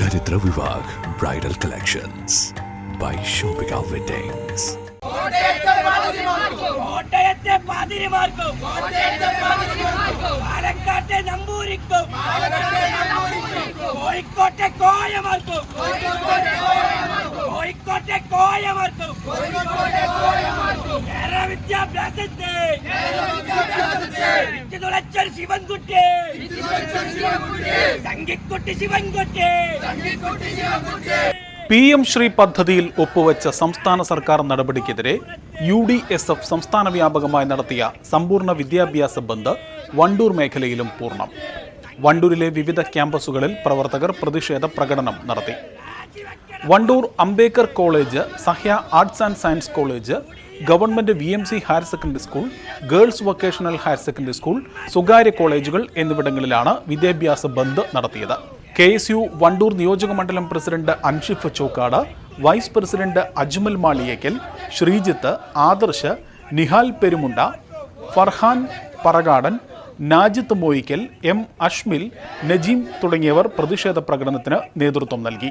Charithra Vivah bridal collections by Shoppika weddings കോട്ടയത്തെ പാതിരിമാർക്കും പാലക്കാട്ടെ നമ്പൂരിക്കും കോഴിക്കോട്ടെ കോയമാർക്കും കോഴിക്കോട്ടെ കോയമാർക്കും വിദ്യാഭ്യാസത്തെ. തുളച്ചൽ ശിവൻകുട്ടി. സംഘിക്കുട്ടി ശിവൻകുട്ടി. പി എം ശ്രീ പദ്ധതിയിൽ ഒപ്പുവെച്ച സംസ്ഥാന സർക്കാർ നടപടിക്കെതിരെ യു ഡി എസ് എഫ് സംസ്ഥാന വ്യാപകമായി നടത്തിയ സമ്പൂർണ വിദ്യാഭ്യാസ ബന്ദ് വണ്ടൂർ മേഖലയിലും പൂർണം. വണ്ടൂരിലെ വിവിധ ക്യാമ്പസുകളിൽ പ്രവർത്തകർ പ്രതിഷേധ പ്രകടനം നടത്തി. Wandoor Ambedkar college Sahya arts and science college government V M C higher secondary school girls vocational higher secondary school സ്വകാര്യ കോളേജുകൾ എന്നിവിടങ്ങളിലാണ് വിദ്യാഭ്യാസ ബന്ദ് നടത്തിയത്. കെ എസ് യു വണ്ടൂർ നിയോജക മണ്ഡലം president Anshif Chokkad vice president Ajmal Maliyekkal Sreejith Adarsh Nihal Perumunda Farhan Parakadan Najith Moyikkal M Ashmil Najeem തുടങ്ങിയവർ പ്രതിഷേധ പ്രകടനത്തിന് നേതൃത്വം നൽകി.